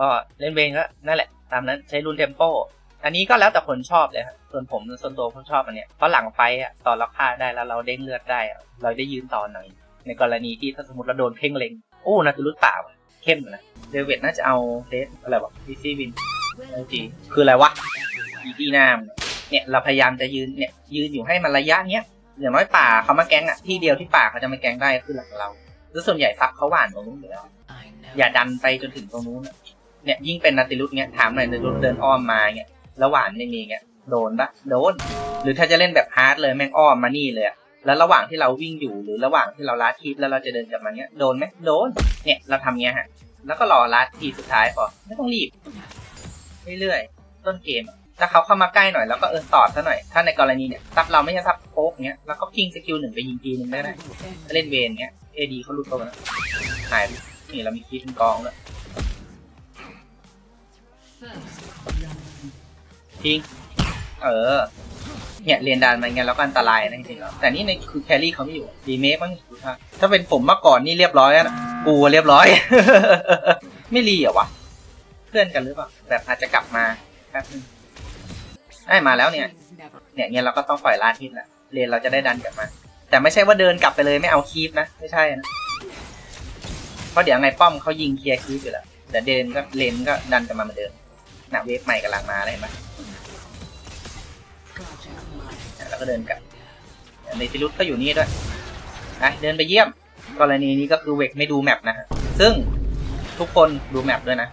ก็เล่นเวงก็นั่นแหละ ตามนั้นใช้รูนเทมโปอันนี้ก็แล้วแต่คนชอบเลยครับส่วนผมส่วนตัวผมชอบอันเนี้ยเพราะหลังไฟอะตอนเราฆ่าได้แล้วเราเด้งเลือดได้ เราได้ยืนต่อหน่อย ในกรณีที่ถ้าสมมติเราโดนเพ่งเล็งโอ้นาตูรุตป่าว่ะเข้มอยู่นะเดวิดน่าจะเอาเดสอะไรวะดีซีวินไอจีคืออะไรวะอีดีนามเนี่ยเราพยายามจะยืนเนี่ยยืนอยู่ให้มันระยะเนี้ยอย่างน้อยป่าเขามาแก๊งอะที่เดียวที่ป่าเขาจะมาแก๊งได้คือหลังเราแล้วส่วนใหญ่ซับเขาหวานตรงนู้นอยู่แล้วอย่าดันไปจนถึงตรงนู้น เนี่ยยิ่งเป็นนาติลุสเนี้ยถามหน่อยนาติลุสเดินอ้อมมาเงี้ยแล้วหวานไม่มีเงี้ยโดนปะโดน หรือถ้าจะเล่นแบบฮาร์ดเลยแม่งอ้อมมานี่เลยอะแล้วระหว่างที่เราวิ่งอยู่หรือระหว่างที่เราลัดทีแล้วเราจะเดินกลับมาเงี้ยโดนไหมโดน เนี่ยเราทำเงี้ยฮะ แล้วก็รอลัดทีสุดท้ายพอไม่ต้องรีบเรื่อยๆต้นเกมถ้าเขาเข้ามาใกล้หน่อยแล้วก็เออตอดซะหน่อย ถ้าในกรณีเนี่ยซับเราไม่ใช่ซับโป๊กเงี้ยแล้วก็พิงสกิลหนึ่งไปยิงทีหนึ่งได้ได้ถ้าเล่นเวนเงี้ยเอดีเขาลุกเข้ามาหายนี่เรามีคีย์เป็นกองแล้ว ทิ้งเออ เนี่ยเรียนดานมาไงแล้วก็อันตรายนะจริงๆแล้วแต่นี่ในคือแครี่เขาไม่อยู่ดีเมคมั้งดูท่าถ้าเป็นผมเมื่อก่อนนี่เรียบร้อยแล้วนะกูเรียบร้อย ไม่รีเหรอวะเพื่อนกันหรือเปล่าแบบอาจจะกลับมาแป๊บนึงได้มาแล้วเนี่ย เนี่ยเนี่ยเราก็ต้องปล่อยลานทิศละเรียนเราจะได้ดันกลับมา แต่ไม่ใช่ว่าเดินกลับไปเลยไม่เอาคีฟนะไม่ใช่นะเพราะเดี๋ยวไงป้อมเขายิงเคลียร์คีฟอยู่แล้วแต่เดินก็เลนก็ดันกลับมาเหมือนเดิม หน่ะเวฟใหม่กำลังมาเลยเห็นไหมแล้วก็เดินกลับในฟิลุสก็อยู่นี่ด้วยนะเดินไปเยี่ยม กรณีนี้ก็คือเวกไม่ดูแมปนะฮะซึ่งทุกคนดูแมปด้วยนะ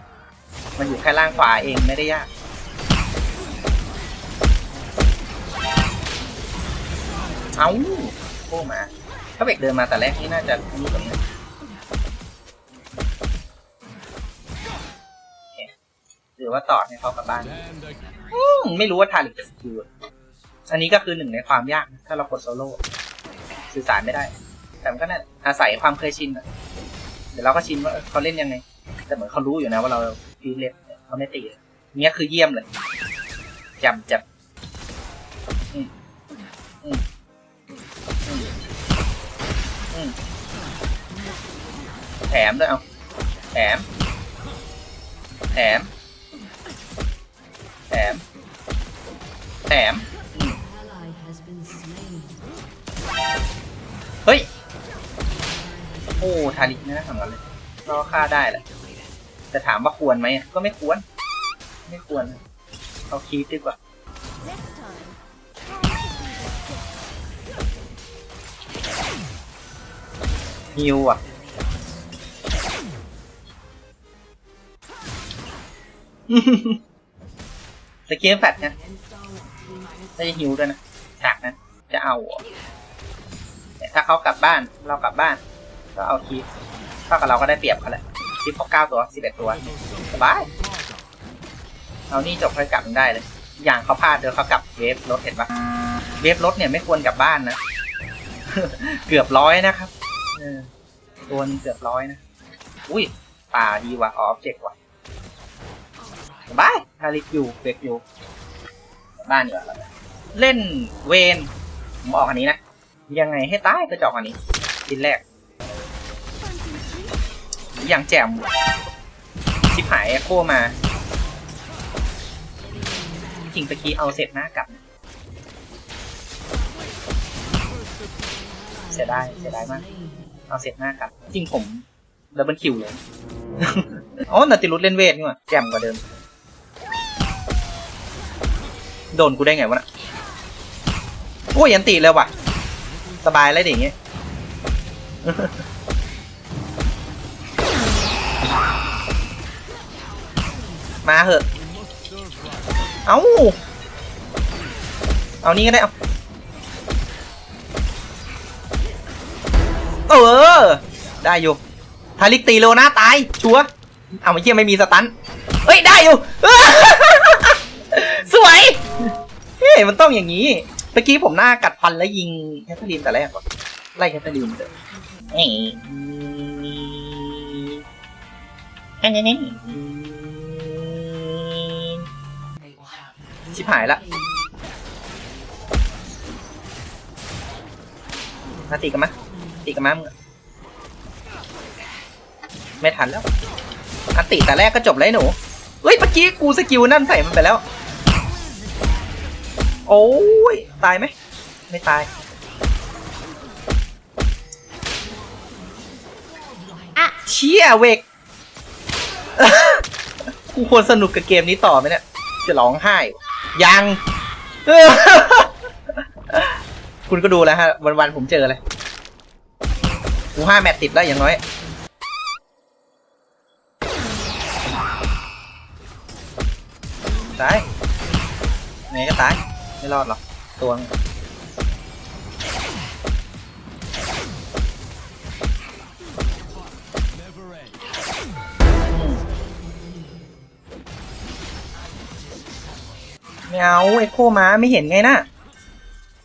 มันอยู่แค่ล่างขวาเองไม่ได้ยากเอาโอ้มา ถ้าเวกเดินมาแต่แรกนี่น่าจะนี่ตรงนี้ รือว่าต่อให้เขากลับบ้านมไม่รู้ว่าทาริกจะสกิลอันนี้ก็คือหนึ่งในความยาก ถ้าเรากดโซโล่สื่อสารไม่ได้ แต่มันก็น่าอาศัยความเคยชินเดี๋ยวเราก็ชินว่าเขาเล่นยังไง แต่เหมือนเขารู้อยู่นะว่าเราฟีเล็บเขาไม่ตีเนี้ยคือเยี่ยมเลยจำจับอืมอืมอืมแถมด้วยเอาแถมแถม มแถมเฮ้ย โอ้ทาริกนะทำกันเลยรอค่าได้แหละแต่ถามว่าควรไหมก็ไม่ควร ไม่ควรเอาคีปดีกว่าฮิวอะ สเกมแฟตเนี่ยได้ฮิวด้วยนะฉากนั้นจะเอาเหรอเนี่ถ้าเขากลับบ้านเรากลับบ้าน ก็เอาคีฟเท่ากับเราก็ได้เปรียบเขาแหละคีฟเขาเก้าตัวสิบเอ็ดตัวสบายเอานี่จบค่อยกลับได้เลย อย่างเขาพลาดเดี๋ยวเขากลับเวฟรถเห็นปะเวฟรถเนี่ยไม่ควรกลับบ้านนะ เกือบร้อยนะครับเออโดนเกือบร้อยนะ อุ้ยป่าดีว่ะออบเจกต์ว่ะ บายฮาริสอยู่เบกอยู่บ้านอยู่เล่นเวนผมออกอันนี้นะ ยังไงให้ตายก็จะออกอันนี้ดินแรก อย่างแจ่มชิบหายโคมาจริงตะกี้เอาเสร็จหน้ากลับเสียดายเสียดายมาก เอาเสร็จหน้ากลับ จริงผมดับเบิลคิวเลยอ๋อนาติรุสเล่นเวทนี่หว่าแจ่มกว่าเดิม โดนกูได้ไงวะน่ะโอ้ยยันตีเลยว่ะ สบายแล้วอย่างเงี้ยมาเหอะ เอา เอานี่ก็ได้ เอา เออ ได้อยู่ ทาริกตีโลนะตาย ชัวร์เอาไม่เชี่ยไม่มีสตันเฮ้ย ได้อยู่ สวย มันต้องอย่างนี้เมื่อกี้ผมหน้ากัดฟันแล้วยิงแคทเธอรีนแต่แรกก่อนไล่แคทเธอรีนเลยเอ้ยอ้ยนี่ชิบหายละมาตีกันมะตีกันมามึงไม่ทันแล้วอันติแต่แรกก็จบเลยหนูเฮ้ยเมื่อกี้กูสกิลนั่นใส่มันไปแล้ว โอ้ย ตายไหม ไม่ตาย อะเชี่ยเวก กูควรสนุกกับเกมนี้ต่อไหมเนี่ย จะร้องไห้ ยังเออคุณก็ดูแล้วฮะ วันๆผมเจอเลยกูห้าแมตช์ติดแล้วอย่างน้อย ตายไงก็ตายไม่ รอดหรอกตัวมึงอืมไม่เอาไอโคมาไม่เห็นไงนะ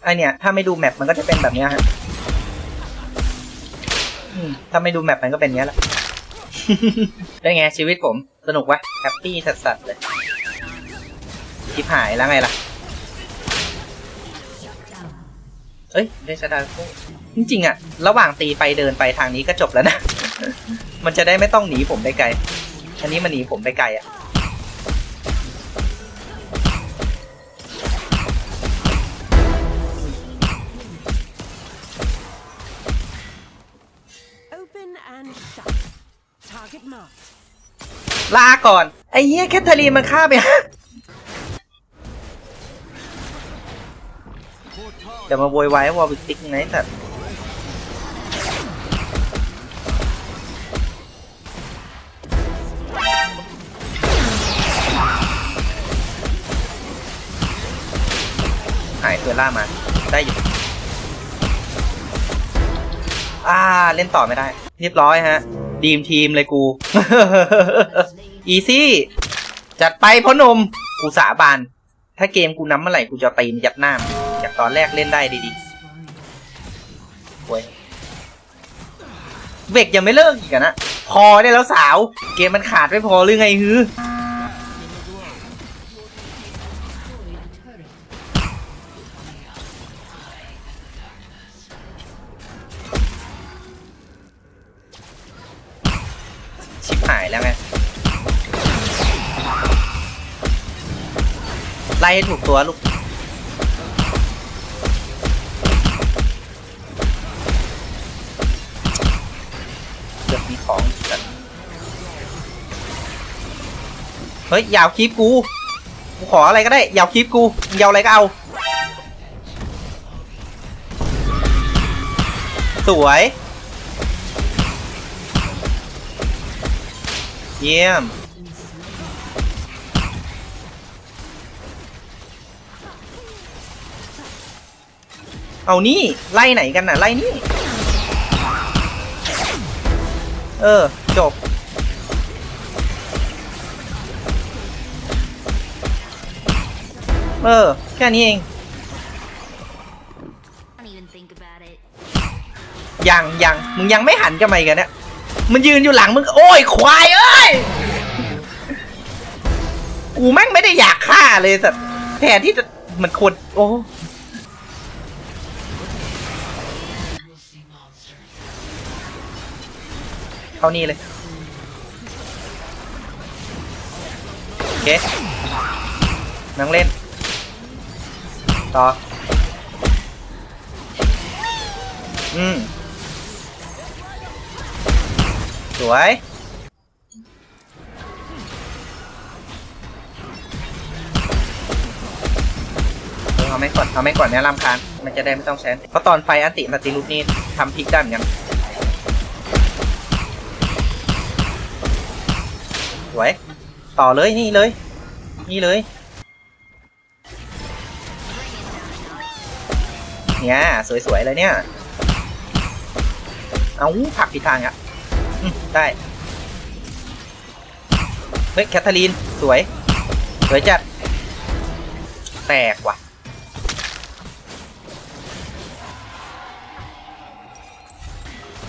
ไอเนี่ย ถ้าไม่ดูแมปมันก็จะเป็นแบบเนี้ยฮะถ้าไม่ดูแมปมันก็เป็นอย่างเงี้ยแหละได้ไงชีวิตผม สนุกวะแฮปปี้สัสๆเลยชิบหายแล้วไงล่ะ เอ้ยได้ชะดาโค้จริงๆอะระหว่างตีไปเดินไปทางนี้ก็จบแล้วนะ มันจะได้ไม่ต้องหนีผมไปไกล อันนี้มันหนีผมไปไกลอะ Open and shut. Target marked. ลาก่อน ไอ้เหี้ยแคทเธอรีนมันฆ่าไป จะมาโวยวายวอลวิติกไงแต่หายเฟอร์ล่ามาได้อยู่อ่าเล่นต่อไม่ได้ เรียบร้อยฮะดีมทีมเลยกู อีซี่ จัดไปพ่อหนมกูสาบาน ถ้าเกมกูน้ำเมื่อไหร่กูจะตีนยัดหน้า ตอนแรกเล่นได้ดีๆโวยเบกยังไม่เลิกอีกอะนะพอได้แล้วสาว เกมมันขาดไม่พอหรือไงฮือชิบหายแล้วไงไล่ให้ถูกตัวลูก ฮ้ยยาวคลิปกูกูขออะไรก็ได้ยาวคลิปกูยาวอะไรก็เอา สวย เยี่ยมเอานี่ ไล่ไหนกันน่ะ ไล่นี่ เออ จบ เออ แค่นี้เอง Don't even think about it. ยังยังมึงยังไม่หันกันมาอีกันเนี่ยมันยืนอยู่หลังมึง โอ้ย ควายเอ้ย กูแม่งไม่ได้อยากฆ่าเลยแต่แทนที่จะมันควรโอ้ เข้านี่เลย โอเคนั่งเล่น ต่อ อืม สวย เอาไม่ก่อนเอาไม่ก่อนเนี่ยรำคาญมันจะได้ไม่ต้องใช้อันติเพราะตอนไฟอันติมาติลุกนี่ทำพลิกด้านเหมือนกันสวย ต่อเลยนี่เลย นี่เลย เนี่ยสวยๆเลยเนี่ย เอาผักผิดทางอะได้ เฮ้ยแคทเธอรีน สวย สวยจัด แตกว่ะ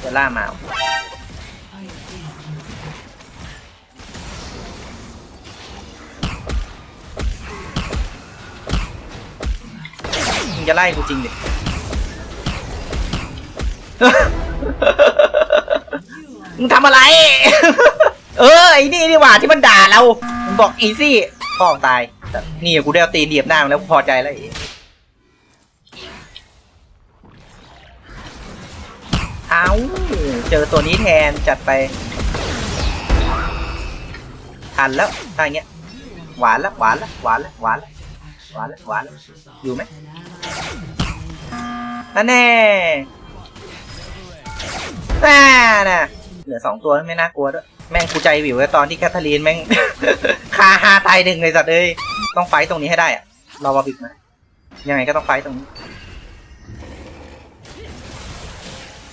เดล่ามาเอาจะไล่กูจริงดิ มึงทำอะไร เออไอ้นี่นี่หว่าที่มันด่าเรา มันบอกอีซี่พ่อตายแต่นี่กูได้เอาตีนเดียบหน้ามันแล้วกูพอใจแล้วไอ้เอาเจอตัวนี้แทนจัดไปทันแล้วถ้าอย่างเงี้ยหวานละหวานละหวานละหวานละหวานละหวานละอยู่ไหมนั่นแน่ น่น่ะเหลือสองตัวไม่น่ากลัวด้วยแม่งกูใจวิวเลยตอนที่แคทเธอรีนแม่งคาฮาตายหนึ่งเลยสัตว์เอ้ยต้องไฟตรงนี้ให้ได้อะรอวาบิกมายังไงก็ต้องไฟตรงนี้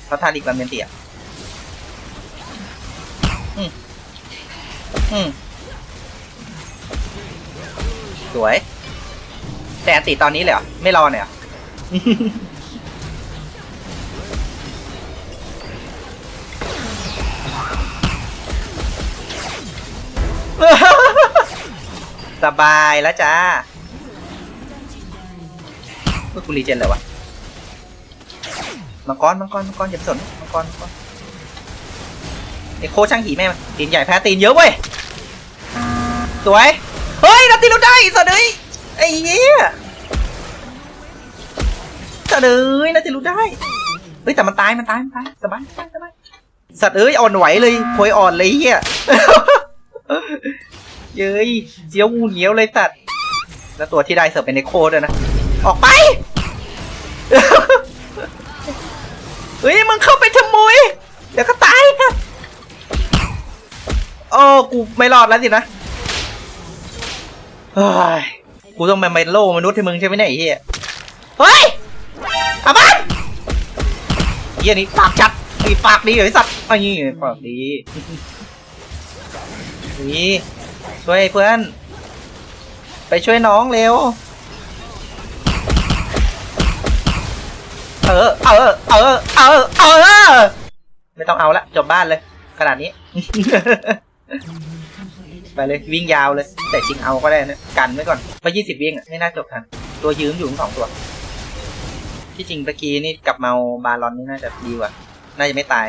แล้วทานอีกบันเมนเตียอืมอืมสวย แต่อันติตอนนี้เลยเหรอ ไม่รอเนี่ย สบายแล้วจ้าเพื่อกูรีเจนเลยวะมังกรมังกรมังกรอย่าไปสนมังกรมังกรไอโคช่างหีแม่งตีนใหญ่แพ้ตีนเยอะเว้ยสวยเฮ้ยนาตีเราได้สัตว์เอ้ยไอ้เหี้ยสัตว์เอ้ยนาตีเราได้เฮ้ยแต่มันตายมันตายมันตายสบายสบายสบายสัตว์เอ้ยอ่อนไหวเลยโพยอ่อนเลยเหี้ย เย้ยเจียวงูเหนียวเลยสัตว์แล้วตัวที่ได้เสิร์ฟเป็นเนโคด้วยนะ ออกไป เฮ้ยมึงเข้าไปทำไมเดี๋ยวก็ตายครับโอ้กูไม่รอดแล้วสินะเฮ้ยกูต้องมาเมโลมนุษย์ให้มึงใช่ไหมเนี่ยไอ้เหี้ยเฮ้ยอาบ้านเหี้ยนี่ปากชัดมีปากดีเหรอไอ้สัตว์ไอ้นี่ปากดีนี่ ช่วยเพื่อน ไปช่วยน้องเร็ว เออ เออ เออ เออ เออ ไม่ต้องเอาละ จบบ้านเลย ขนาดนี้ ไปเลยวิ่งยาวเลย แต่จริงเอาก็ได้นะ กันไว้ก่อนเพราะยี่สิบวิ่งอะไม่น่าจบทัน ตัวยืมอยู่ทั้งสองตัว ที่จริงเมื่อกี้นี่กลับเมาบาลอนนี่น่าจะดีกว่า น่าจะไม่ตาย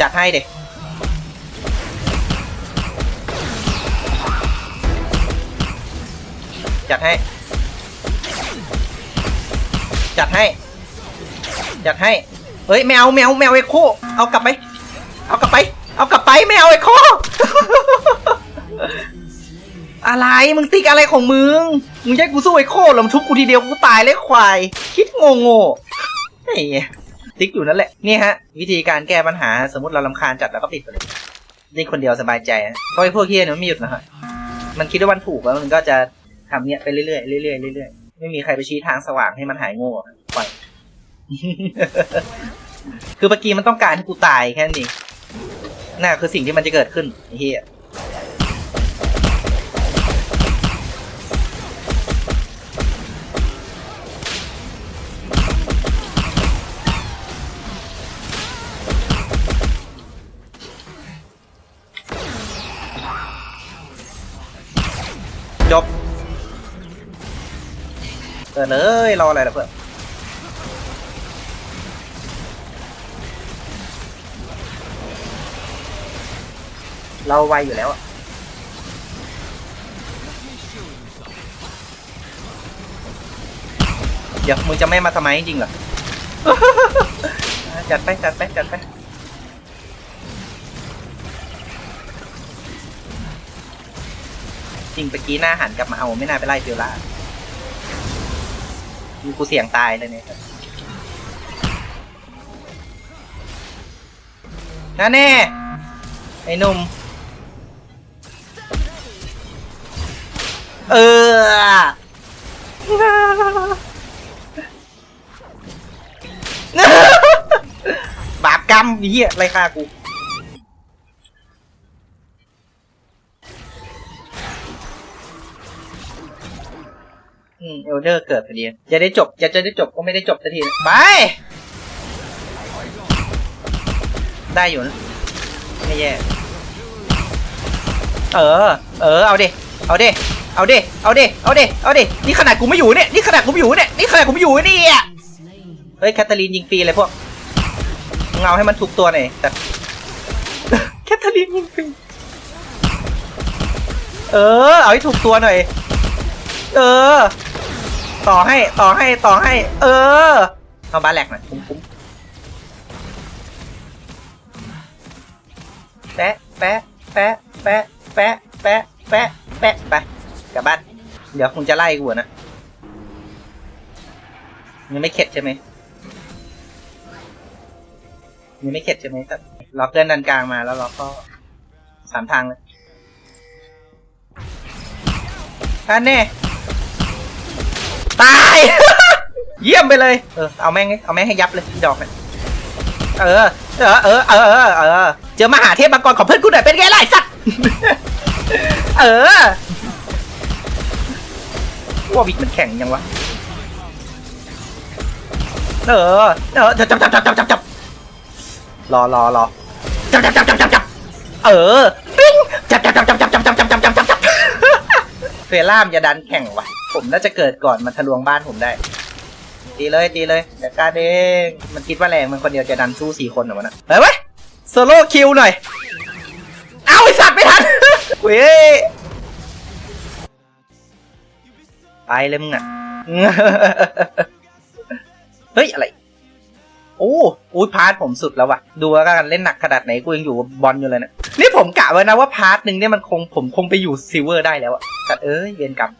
จัดให้เด็กจัดให้ จัดให้ จัดให้ เฮ้ยแมวแมวแมวเอโค เอากลับไป เอากลับไป เอากลับไปไม่เอาเอโค อะไร มึงติ๊กอะไรของมึง มึงจะให้กูสู้ไอโคหรอมงทุบกูทีเดียวกูตายเลยควาย คิดโง่โง่ไอ้ ติ๊กอยู่นั่นแหละ นี่ฮะ วิธีการแก้ปัญหาสมมติเราลำคาญจัดแล้วก็ปิดไปเลยนี่คนเดียวสบายใจนะเพราะไอ้พวกเฮียเนี่ยมันไม่หยุดนะฮะมันคิดว่ามันถูกแล้วมันก็จะทำเนี้ยไปเรื่อยๆเรื่อยๆเรื่อยๆไม่มีใครไปชี้ทางสว่างให้มันหายโง่ปล่อยคือเมื่อกี้มันต้องการให้กูตายแค่นั้นเองน่าคือสิ่งที่มันจะเกิดขึ้นเฮีย เปิดเลยรออะไรล่ะเพื่อนเราไวอยู่แล้วเดี๋ยวมึงจะไม่มาทำไมจริงเหรอ จัดไปจัดไปจัดไปจริงเมื่อกี้หน้าหันกลับมาเอาไม่น่าไปไล่เฟียร่า กูเสี่ยงตายเลยเนี่ยนั่นแน่ไอ้หนุ่ม เออ บาปกรรมไอ้เหี้ยไรฆ่ากู อืมเอลเดอร์เกิดพอดีจะได้จบจะจะได้จบก็ไม่ได้จบสักทีไป ได้อยู่นะไม่แย่ เออ เออ เอาดิ เอาดิ เอาดิ เอาดิ เอาดิ เอาดิ นี่ขนาดกูไม่อยู่เนี่ย นี่ขนาดกูไม่อยู่เนี่ย นี่ขนาดกูไม่อยู่เนี่ย เฮ้ยแคทเธอรีนยิงฟรีเลยพวกมึงาให้มันถูกตัวหน่อยแต่แคทเธอรีนยิงฟรี เออ เอาให้ถูกตัวหน่อย เออ ต่อให้ต่อให้ต่อให้ เออเอาบาแหลกหน่อยคุ้มคุ้มแปะแปะแปะแปะแปะแปะแปะแปะไปกลับบ้านเดี๋ยวคงจะไล่กูอะนะยังไม่เข็ดใช่ไหมยังไม่เข็ดใช่ไหมครับเราเพื่อนดันกลางมาแล้วเราก็สามทางเลยอันนี้ ตาย เยี่ยมไปเลย เออ เอาแม่งเลยเอาแม่งให้ยับเลยดอกเปเออ เออ เออ เออ เออ เจอมหาเทพมังกรของเพื่อนกูหน่อยเป็นไงล่ะไอ้สัตว์ เออว่าวิกมันแข็งยังวะ เออ เออ จับจับจับจับจับรอรอรอจับจับจับจับจับเออ ปิงจับจับจับจับจับ เฟล่ามจะดันแข่งวะผมน่าจะเกิดก่อนมันทะลวงบ้านผมได้ ตีเลยตีเลยเดี๋ยวการเองมันคิดว่าแรงมันคนเดียวจะดันสู้สี่คนหรอวะนะเฮ้ยเว้ยโซโล่คิวหน่อย เอาไอสัตว์ไม่ทันเว้ยไปเลยมึงอะเฮ้ยอะไรโอ้อุ้ยพาร์ทผมสุดแล้วว่ะดูแล้วกันเล่นหนักขนาดไหนกูยังอยู่บอลอยู่เลยเนี่ย ผมกะไว้นะว่าพาร์ทหนึ่งเนี่ยมันคงผมคงไปอยู่ซิลเวอร์ได้แล้วอะแต่เอ้ยเวียนกรรม